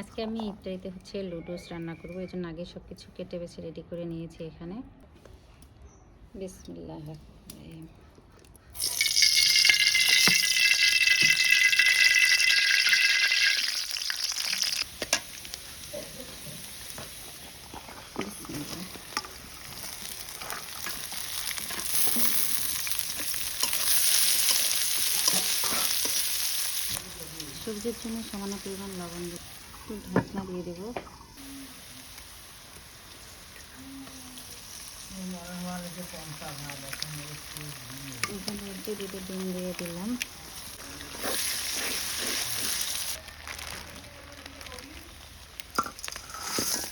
আজকে আমি ইফতারিতে হচ্ছে লুডোস রান্না করব, এই জন্য আগে সব কিছু কেটে বেছে রেডি করে নিয়েছি এখানে। বিসমিল্লাহ সবজির জন্য সামান্য পরিমাণ লবণ দিয়ে একটু ঢাকনা দিয়ে দেবো। এখানে দুটো ডিম দিয়ে দিলাম।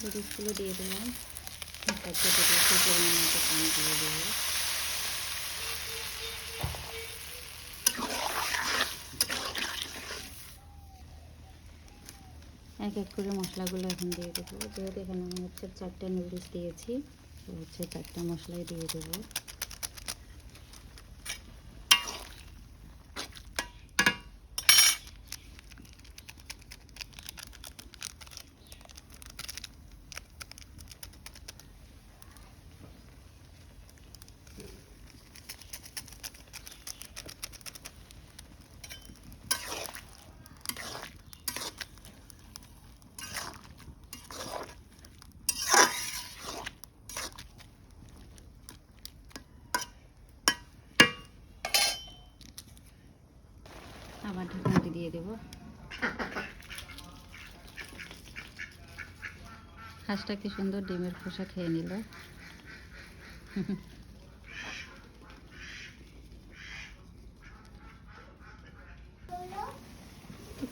দুধগুলো দিয়ে দিলাম। দিয়ে দেবো। এক এক করে মশলাগুলো এখন দিয়ে দেবো। যেহেতু এখানে আমি হচ্ছে চারটে নুডলস দিয়েছি হচ্ছে চারটা মশলাই দিয়ে দেবো। আবার ঢাকনাটি দিয়ে দেবো। হাঁসটা কি সুন্দর ডিমের খোসা খেয়ে নিল।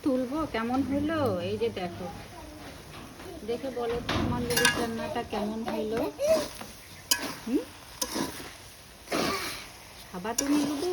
তুলবো, কেমন হলো? এই যে দেখো। দেখে বলো তো আমার লেবুর রান্নাটা কেমন হলো? হুম? খাবা তুমি লুডু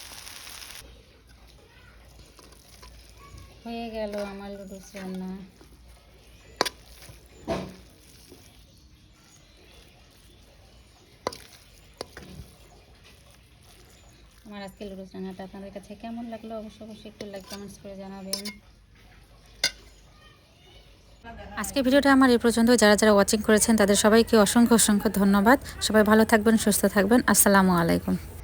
হয়ে গেল আমার লুডুস রান্না। আমার আজকে লুডুস রান্নাটা আপনাদের কাছে কেমন লাগল? অবশ্যই অবশ্যই একটু লাইক কমেন্টস করে জানাবেন। আজকে ভিডিওটা আমার এই পর্যন্ত যারা যারা ওয়াচিং করেছেন, তাদের সবাইকে অসংখ্য অসংখ্য ধন্যবাদ। সবাই ভালো থাকবেন, সুস্থ থাকবেন। আসসালামু আলাইকুম।